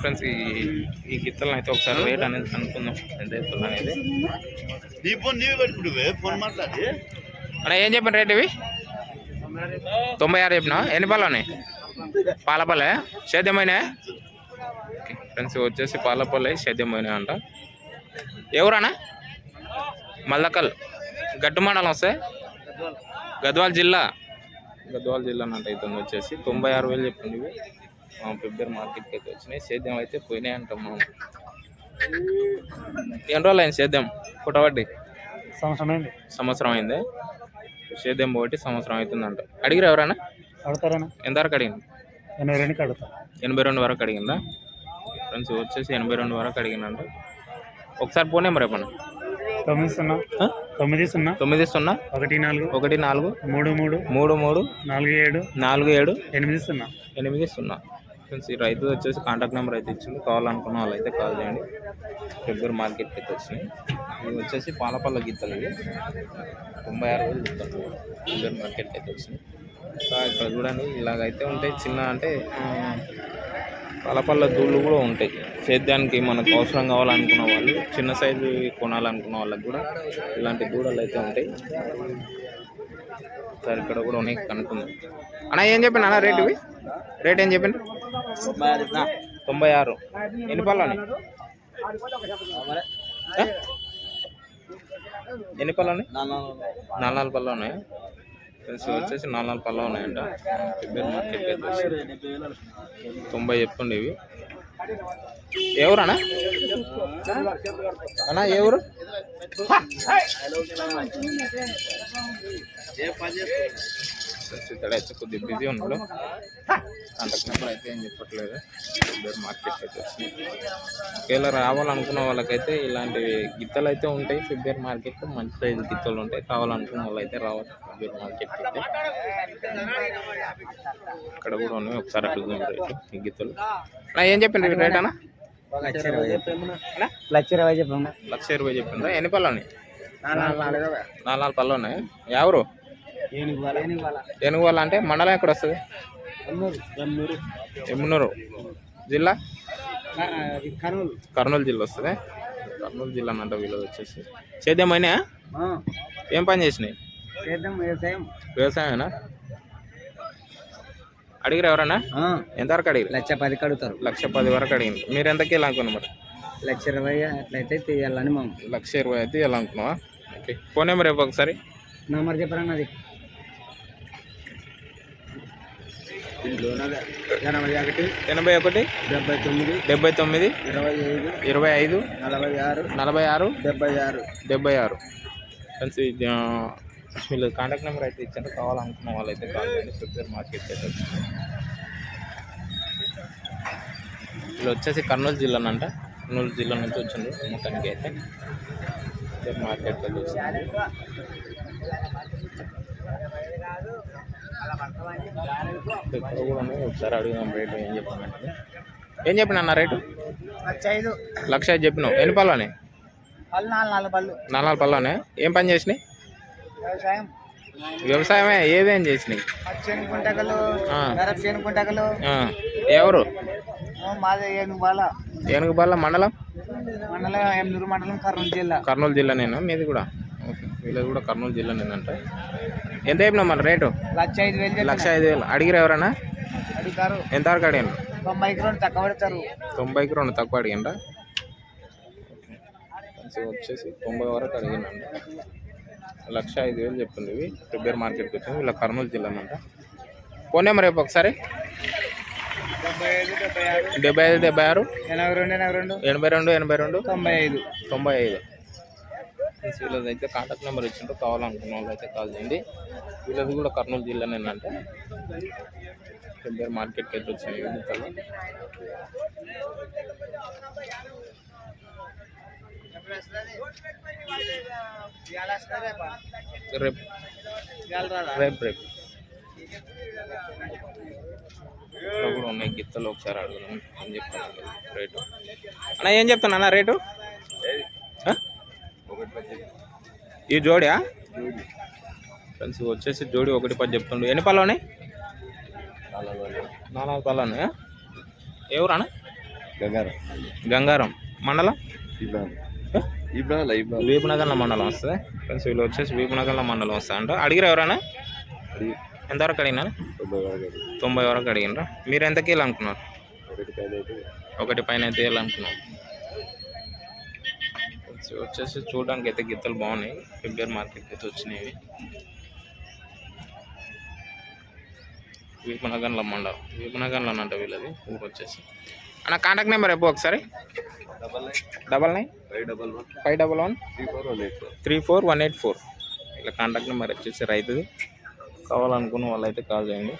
Friends ఈ ఈ గిత్తలను అయితే ఒకసారి రేట్ అనేది కనుక్కుందాం. ఎంత చెప్తున్నా అనేది. నీ ఫోన్ నీవే ఫోన్ మాట్లాడి. అన్న ఏం చెప్పిన రేట్ ఇవి? తొంభై ఆరు చెప్పినా ఎన్ని పాలు ఉన్నాయి? పాలపల్లె సేద్యమైన ఫ్రెండ్స్ వచ్చేసి పాలపల్లె సేద్యమైన అంట. ఎవరన్నా? మల్లకల్ గట్టు మండలం వస్తే? గద్వాల్ జిల్లా. గద్వాల్ జిల్లా అంట ఇతను వచ్చేసి తొంభై ఆరు వేలు మా ఫిబ్రవరి మార్కెట్కి అయితే వచ్చినాయి. సేద్యం అయితే పోయినాయి అంటాం మనం. ఎన్ని రోజులు అయింది సేద్యం? పుట్టబట్టి సంవత్సరమైంది సంవత్సరం అయింది. సేద్యం పోటీ సంవత్సరం అవుతుందంట. అడిగిరు ఎవరైనా అడుగుతారేనా? ఎంతవరకు అడిగింది ఎనభై రెండుకి అడుగుతా. ఎనభై రెండు వరకు అడిగిందా? ఫ్రెండ్స్ వచ్చేసి ఎనభై రెండు వరకు అడిగిందంట ఒకసారి పోనే మరి చెప్పండి. తొమ్మిది సున్నా? తొమ్మిది సున్నా తొమ్మిది సున్నా ఒకటి నాలుగు ఒకటి నాలుగు మూడు మూడు మూడు మూడు నాలుగు ఏడు నాలుగు ఏడు ఎనిమిది సున్నా. ఎనిమిది సున్నా. ఫ్రెండ్స్ ఈ రైతు వచ్చేసి కాంటాక్ట్ నెంబర్ అయితే ఇచ్చింది కావాలనుకున్న వాళ్ళు అయితే కాల్ చేయండి. ఫిబ్రవరి మార్కెట్కి అయితే వచ్చినాయి ఇవి వచ్చేసి పాలపల్ల గీతలు ఇవి. తొంభై ఆరు వేలు గీతలు ఫిబ్రవరి మార్కెట్కి అయితే వచ్చినాయి ఇంకా ఇక్కడ చూడండి ఇలాగైతే ఉంటాయి. చిన్న అంటే పాలపల్ల దూళ్ళు కూడా ఉంటాయి. సేద్యానికి మనకు అవసరం కావాలనుకున్న వాళ్ళు చిన్న సైజు కొనాలనుకున్న వాళ్ళకి కూడా ఇలాంటి దూడలు అయితే ఉంటాయి. సరే ఇక్కడ కూడా ఉన్నాయి కనుక్కుందాం. అన్న ఏం చెప్పండి అన్న రేట్ ఇవి? రేట్ ఏం చెప్పండి తొంభై ఆరు. ఎన్ని పళ్ళు ఏ? ఎన్ని పళ్ళు ఉన్నాయి? నాలుగు నాలుగు పళ్ళు ఉన్నాయి. ఫ్రెండ్స్ వచ్చేసి నాలుగు నాలుగు ఉన్నాయంట. ఫిబ్రవరి మార్కెట్ అయితే తొంభై చెప్తుండే ఇవి. ఎవరన్నా? అన్నా ఎవరు ఊరు? ఇక్కడ అయితే కొద్దిగా బిజీ ఉన్నాడు. అంతకు నెంబర్ అయితే ఏం చెప్పట్లేదు. ఇద్దరు మార్కెట్ అయితే ఒకవేళ రావాలనుకున్న వాళ్ళకైతే ఇలాంటి గిత్తలు అయితే ఉంటాయి. ఫిబ్రవరి మార్కెట్ మంచి సైజు గిత్తలు ఉంటాయి. కావాలనుకున్న వాళ్ళు అయితే రావచ్చు. ఫిబ్రవరి మార్కెట్ అయితే. ఇక్కడ కూడా ఉన్నాయి. ఒకసారి అట్లా రేటు. ఈ గిత్తలు. ఏం చెప్పిండ్రు రేట్ అన్న? లక్ష ఇరవై లక్ష ఇరవై చెప్పండి లక్ష ఇరవై ఎన్ని పళ్ళు ఉన్నాయి నాలుగు నాలుగు పళ్ళు ఉన్నాయి ఎవరు? ఏనుగు వాళ్ళ అంటే మండలం ఎక్కడ వస్తుంది? ఎమ్మునూరు జిల్లా? కర్నూలు. కర్నూలు జిల్లా వస్తుంది. కర్నూలు జిల్లా అన్నట్టు వీళ్ళది వచ్చేసి. సేద్యం అయినా? ఏం పని చేసినాయి? సేద్యం వ్యవసాయం. వ్యవసాయమేనా? అడిగిరు ఎవరన్నా? ఎంతవరకు అడిగిరు? లక్ష పది కడుగుతారు. లక్ష పది వరకు అడిగింది. మీరు ఎంతకి వెళ్ళాలనుకున్నా మరి? లక్ష ఇరవై అట్లయితే తీయాలని మా లక్ష ఇరవై అయితే వెళ్ళాలనుకున్నావా ఓకే. ఫోన్ నెంబర్ రేపు ఒకసారి. నెంబర్ చెప్పరా నాది? ఎనభై ఒకటి ఎనభై ఒకటి డెబ్బై తొమ్మిది డెబ్బై తొమ్మిది ఇరవై ఐదు ఇరవై ఐదు నలభై ఆరు నలభై ఆరు డెబ్బై ఆరు. డెబ్బై ఆరు. ఫ్రెండ్స్ వీళ్ళు కాంటాక్ట్ నెంబర్ అయితే ఇచ్చారు కావాలనుకున్న వాళ్ళైతే కాల్ చేయండి ఫిబ్రవరి మార్కెట్ అయితే. వీళ్ళు వచ్చేసి కర్నూలు జిల్లానంట కర్నూలు జిల్లా నుంచి వచ్చిండ్రు అమ్మకానికి అయితే. ఫిబ్రవరి మార్కెట్ అయితే వచ్చింది. ఒకసారి అడిగినాం రేటు ఏం చెప్పానంటే ఏం చెప్పిన అన్న రేటు? లక్ష ఐదు లక్ష ఐదు చెప్పినావు. ఎన్ని పళ్ళు ఉన్నాయి పళ్ళు నాలుగు నాలుగు పళ్ళు. నాలుగు పళ్ళనే. ఏం పని చేసినాయి? వ్యవసాయం. వ్యవసాయమే. ఏదేం చేసినాయి? ఎవరు? మాది ఏనుగు బాల ఏనుగుపల్ల మండలం మండలం కర్నూలు జిల్లా. కర్నూలు జిల్లా నేను? మీది కూడా? వీళ్ళది కూడా కర్నూలు జిల్లా నేనంట ఎంత చెప్పినా మన రేటు? లక్ష ఐదు వేలు. లక్ష ఐదు వేలు. అడిగిరు ఎవరన్నా? అడుగుతారు. ఎంతవరకు అడిగాను తొంభైకి రెండు తక్కువ పెడతారు తొంభైకి రెండు తక్కువ అడిగిందా ఓకే. వచ్చేసి తొంభై వరకు అడిగిందండి లక్ష ఐదు వేలు చెప్తుంది ఇవి ఫిబ్రవరి మార్కెట్కి వచ్చింది. వీళ్ళ కర్నూలు జిల్లా అంట ఫోన్ నెంబర్ రేపు ఒకసారి. డెబ్బై ఐదు డెబ్బై ఆరు. డెబ్బై ఐదు డెబ్బై ఆరు. ఎనభై రెండు ఎనభై రెండు. ఎనభై రెండు ఎనభై రెండు. తొంభై ఐదు. తొంభై ఐదు. ఫ్రెండ్స్ వీళ్ళది అయితే కాంటాక్ట్ నెంబర్ ఇచ్చిండ్రు కావాలనుకున్న వాళ్ళు అయితే కాల్ చేయండి. వీళ్ళది కూడా కర్నూలు జిల్లానేనంటే. ఫిబ్రవరి మార్కెట్కి అయితే వచ్చింది ఎన్నికల్లో రేపు రేపు రేపు. ఇక్కడ కూడా ఉన్నాయి గిత్తలు ఒకసారి అడుగుదాం ఏం చెప్తాను రేటు. అన్న ఏం చెప్తాను అన్న రేటు? ఈ జోడియా? ఫ్రెండ్స్ వచ్చేసి జోడి ఒకటి పది చెప్తుండు. ఎన్ని పళ్ళు ఉన్నాయి? నాలుగు పళ్ళు ఉన్నాయా. ఎవరు అన్న గంగారం. గంగారం. మండలం? వీపునగర్ల మండలం వస్తుంది? ఫ్రెండ్స్ వీళ్ళు వచ్చేసి వీపునగర్ల మండలం వస్తుంది అంట అడిగిరా ఎవరైనా ఎంతవరకు అడిగినా? తొంభై వరకు అడిగినరా? మీరు ఎంత కీలు అనుకున్నారు? ఒకటి పైన అయితే. ఒకటి పైన అయితే వేయాలనుకున్నాం సో వచ్చేసి చూడడానికి అయితే గిత్తలు బాగున్నాయి. ఫిబ్రవరి మార్కెట్కి అయితే వచ్చినాయి ఇవి. వీపనగర్ల మండలం వీపనగర్లో అంట వీళ్ళది. ఊరు వచ్చేసి. అన్న కాంటాక్ట్ నెంబర్ ఎప్పుడు ఒకసారి. Double nine. Double nine? Five double one. Five double one? Three four one eight four. Three four one eight four. ఇలా కాంటాక్ట్ నెంబర్ వచ్చేసి రైతుది. కావాలనుకున్న వాళ్ళైతే కాల్ చేయండి.